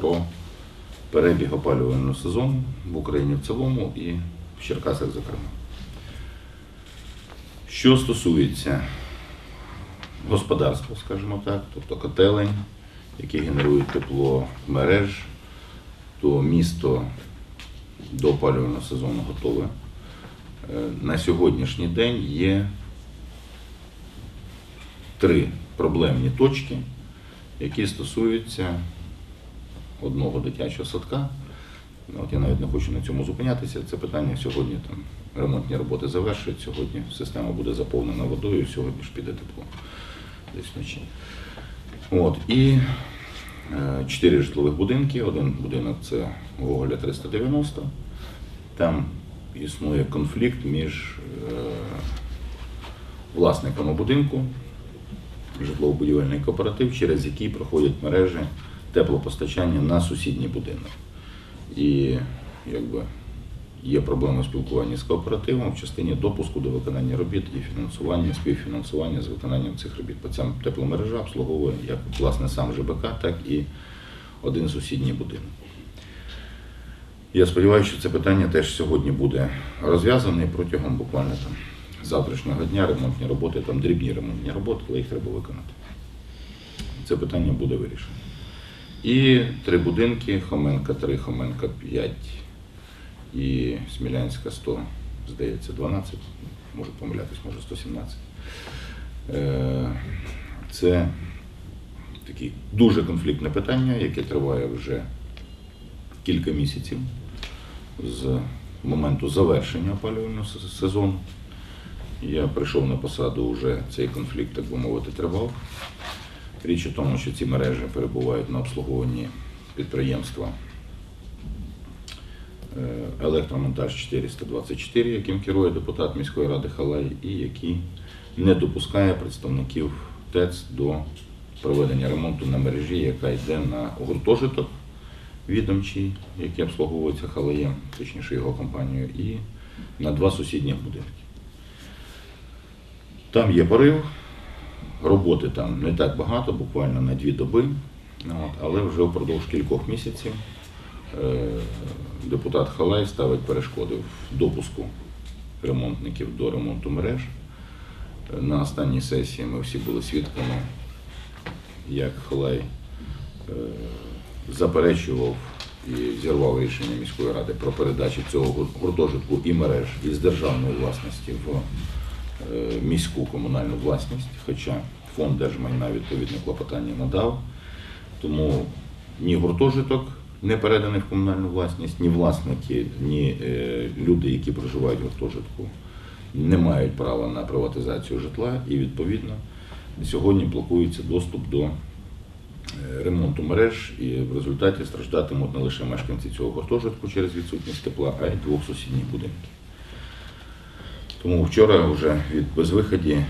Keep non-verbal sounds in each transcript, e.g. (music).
про перебіг опалювального сезону в Україні в цілому і в Черкасах, зокрема. Що стосується господарства, скажімо так, тобто котелень, які генерують тепло мереж, то місто до опалювального сезону готове. Е, На сьогоднішній день є три проблемні точки, які стосуються одного дитячого садка. От я навіть не хочу на цьому зупинятися. Це питання сьогодні там ремонтні роботи завершують, сьогодні система буде заповнена водою, сьогодні ж піде тепло десь вночі. От, і е, чотири житлових будинки. Один будинок це Гоголя 390. Там існує конфлікт між е, власниками будинку, житлово-будівельний кооператив, через який проходять мережі теплопостачання на сусідній будинок. І якби є проблеми спілкування з кооперативом в частині допуску до виконання робіт і фінансування, співфінансування з виконанням цих робіт. Бо ця тепломережа обслуговує як власне сам ЖБК, так і один сусідній будинок. Я сподіваюся, що це питання теж сьогодні буде розв'язане протягом буквально там завтрашнього дня ремонтні роботи, там дрібні ремонтні роботи, але їх треба виконати. Це питання буде вирішено. І три будинки: Хоменка 3, Хоменка 5 і Смілянська 100, здається, 12, можу помилятись, може 117. Е, Це таке дуже конфліктне питання, яке триває вже кілька місяців з моменту завершення опалювального сезону. Я прийшов на посаду, вже цей конфлікт, так би мовити, тривав. Річ у тому, що ці мережі перебувають на обслуговуванні підприємства е, Електромонтаж 424, яким керує депутат міської ради Халай, і який не допускає представників ТЕЦ до проведення ремонту на мережі, яка йде на гуртожиток відомчий, який обслуговується Халаєм, точніше його компанією, і на два сусідніх будинки. Там є порив, роботи там не так багато, буквально на дві доби, але вже впродовж кількох місяців е, депутат Халай ставить перешкоди в допуску ремонтників до ремонту мереж. На останній сесії ми всі були свідками, як Халай е, заперечував і зірвав рішення міської ради про передачу цього гуртожитку і мереж із державної власності в міську комунальну власність, хоча фонд держмайна відповідне клопотання надав. Тому ні гуртожиток не переданий в комунальну власність, ні власники, ні е, люди, які проживають в гуртожитку, не мають права на приватизацію житла і відповідно сьогодні блокується доступ до е, ремонту мереж, і в результаті страждатимуть не лише мешканці цього гуртожитку через відсутність тепла, а й двох сусідніх будинків. Тому вчора вже від безвиході е,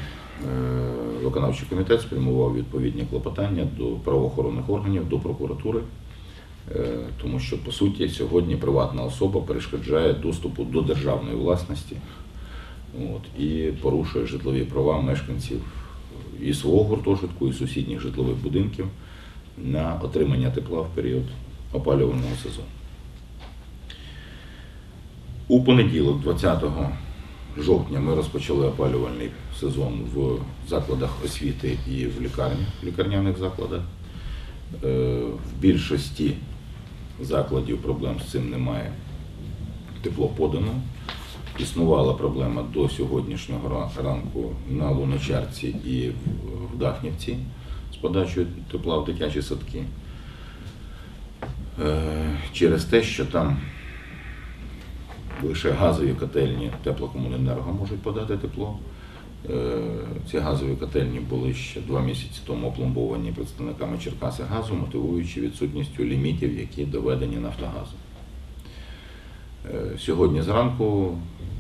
виконавчий комітет спрямував відповідні клопотання до правоохоронних органів, до прокуратури, е, тому що по суті сьогодні приватна особа перешкоджає доступу до державної власності от, і порушує житлові права мешканців і свого гуртожитку, і сусідніх житлових будинків на отримання тепла в період опалювального сезону. У понеділок, 20 жовтня, ми розпочали опалювальний сезон в закладах освіти і в лікарні, в лікарняних закладах. Е, В більшості закладів проблем з цим немає. Тепло подано. Існувала проблема до сьогоднішнього ранку на Луначарці і в- в Дахнівці з подачою тепла в дитячі садки. Е, Через те, що там лише газові котельні теплокомуненерго можуть подати тепло. Е, Ці газові котельні були ще два місяці тому опломбовані представниками Черкаси газу, мотивуючи відсутністю лімітів, які доведені Нафтогазом. Е, Сьогодні зранку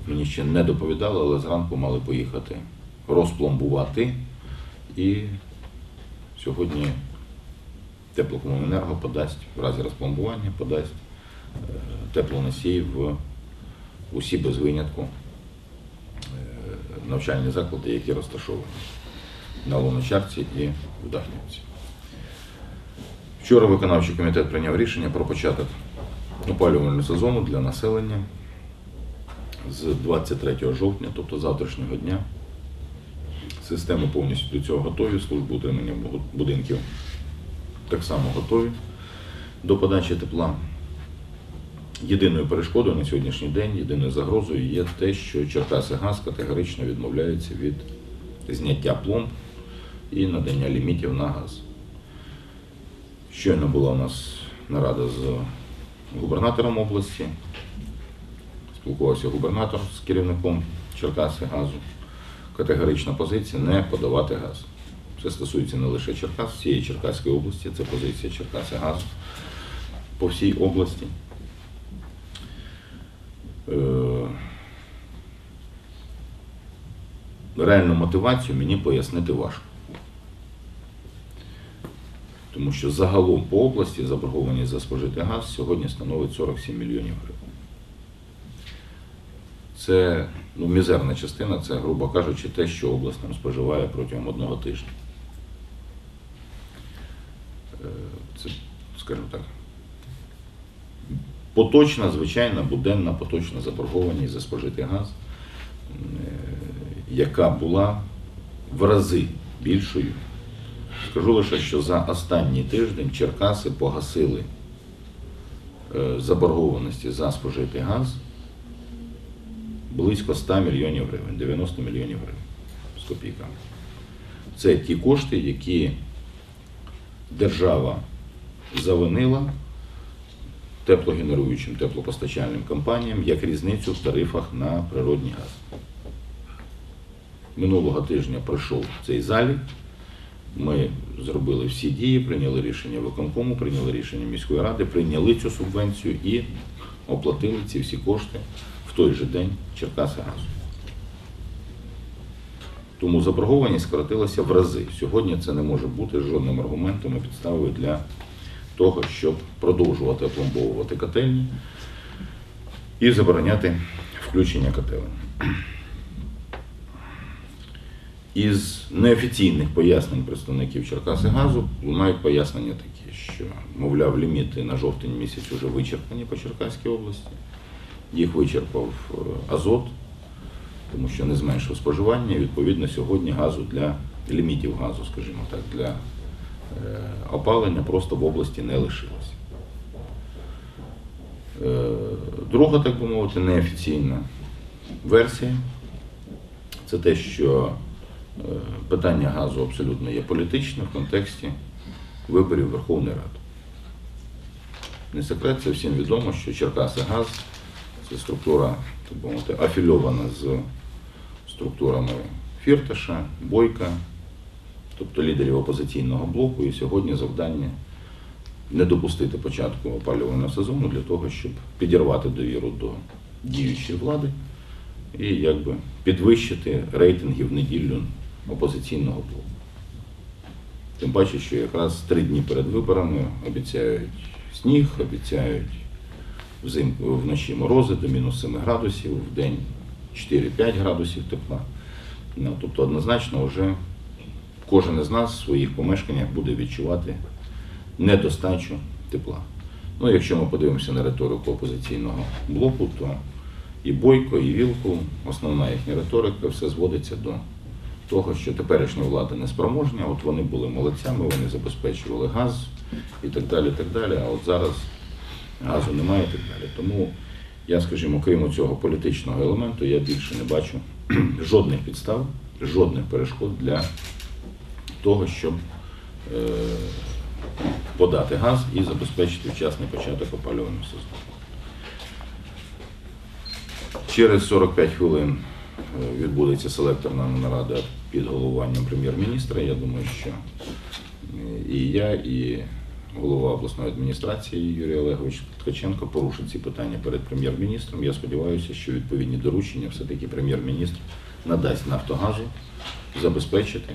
мені ще не доповідали, але зранку мали поїхати розпломбувати. І сьогодні теплокомуненерго подасть в разі розпломбування, подасть е, теплоносій в усі без винятку е, навчальні заклади, які розташовані на Луначарці і в Дахнівці. Вчора виконавчий комітет прийняв рішення про початок опалювального сезону для населення з 23 жовтня, тобто завтрашнього дня. Системи повністю до цього готові, служби утримання будинків так само готові до подачі тепла. Єдиною перешкодою на сьогоднішній день, єдиною загрозою є те, що Черкаси Газ категорично відмовляється від зняття пломб і надання лімітів на газ. Щойно була у нас нарада з губернатором області. Спілкувався губернатор з керівником Черкаси газу. Категорична позиція не подавати газ. Це стосується не лише Черкас, всієї Черкаської області, це позиція Черкаси газу по всій області. Е, Реальну мотивацію мені пояснити важко. Тому що загалом по області заборгованість за спожитий газ сьогодні становить 47 мільйонів гривень. Це ну, мізерна частина, це, грубо кажучи, те, що область нам споживає протягом одного тижня. Е, Це, скажімо так, поточна, звичайна, буденна поточна заборгованість за спожитий газ, е, яка була в рази більшою. Скажу лише, що за останній тиждень Черкаси погасили е, заборгованості за спожитий газ близько 100 мільйонів гривень, 90 мільйонів гривень з копійками. Це ті кошти, які держава завинила теплогенеруючим теплопостачальним компаніям як різницю в тарифах на природний газ. Минулого тижня пройшов цей залік. Ми зробили всі дії, прийняли рішення виконкому, прийняли рішення міської ради, прийняли цю субвенцію і оплатили ці всі кошти в той же день Черкаси газу. Тому заборгованість скоротилася в рази. Сьогодні це не може бути жодним аргументом і підставою для того, щоб продовжувати опломбовувати котельні і забороняти включення котелень. Із неофіційних пояснень представників Черкаси газу лунають пояснення такі, що, мовляв, ліміти на жовтень місяць вже вичерпані по Черкаській області. Їх вичерпав е, азот, тому що не зменшив споживання. І, відповідно, сьогодні газу для лімітів газу, скажімо так, для опалення просто в області не лишилось. Е, Друга, так би мовити, неофіційна версія це те, що е, питання газу абсолютно є політичне в контексті виборів Верховної Ради. Не секрет, це всім відомо, що Черкаси Газ це структура, так би мовити, афільована з структурами Фірташа, Бойка, тобто лідерів опозиційного блоку. І сьогодні завдання не допустити початку опалювального сезону для того, щоб підірвати довіру до діючої влади і якби підвищити рейтинги в неділю опозиційного блоку. Тим паче, що якраз три дні перед виборами обіцяють сніг, обіцяють взимку вночі морози до мінус 7 градусів, в день 4-5 градусів тепла. Ну, тобто однозначно вже кожен із нас в своїх помешканнях буде відчувати недостачу тепла. Ну, якщо ми подивимося на риторику опозиційного блоку, то і Бойко, і Вілку, основна їхня риторика, все зводиться до того, що теперішня влада не спроможня, от вони були молодцями, вони забезпечували газ і так далі, так далі. А от зараз газу немає і так далі. Тому я, скажімо, крім цього політичного елементу, я більше не бачу (clears throat) жодних підстав, жодних перешкод для того, щоб е, подати газ і забезпечити вчасний початок опалювального сезону. Через 45 хвилин е, відбудеться селекторна нарада під головуванням прем'єр-міністра. Я думаю, що е, і я, і голова обласної адміністрації Юрій Олегович Ткаченко порушить ці питання перед прем'єр-міністром. Я сподіваюся, що відповідні доручення все-таки прем'єр-міністр надасть Нафтогазу забезпечити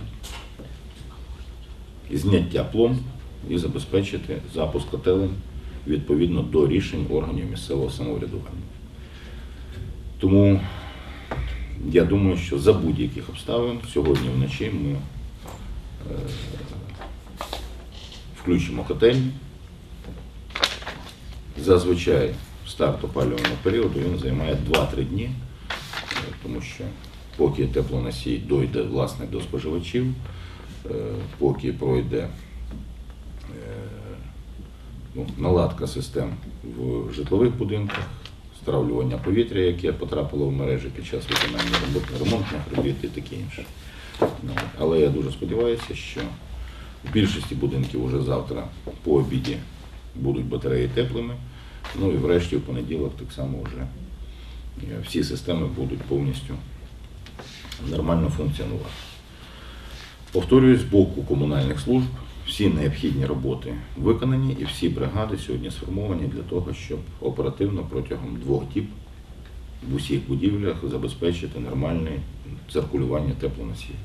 зняття пломб і забезпечити запуск котелень відповідно до рішень органів місцевого самоврядування. Тому я думаю, що за будь-яких обставин сьогодні вночі ми е, включимо котельні Зазвичай старт опалювального періоду він займає 2-3 дні, е, тому що поки теплоносій дойде власне до споживачів, поки пройде е, ну, наладка систем в житлових будинках, стравлювання повітря, яке потрапило в мережі під час виконання робот, ремонтних робіт і таке інше. Ну, Але я дуже сподіваюся, що в більшості будинків уже завтра по обіді будуть батареї теплими. Ну і врешті в понеділок так само вже е, всі системи будуть повністю нормально функціонувати. Повторюю, з боку комунальних служб всі необхідні роботи виконані і всі бригади сьогодні сформовані для того, щоб оперативно протягом двох діб в усіх будівлях забезпечити нормальне циркулювання теплоносіїв.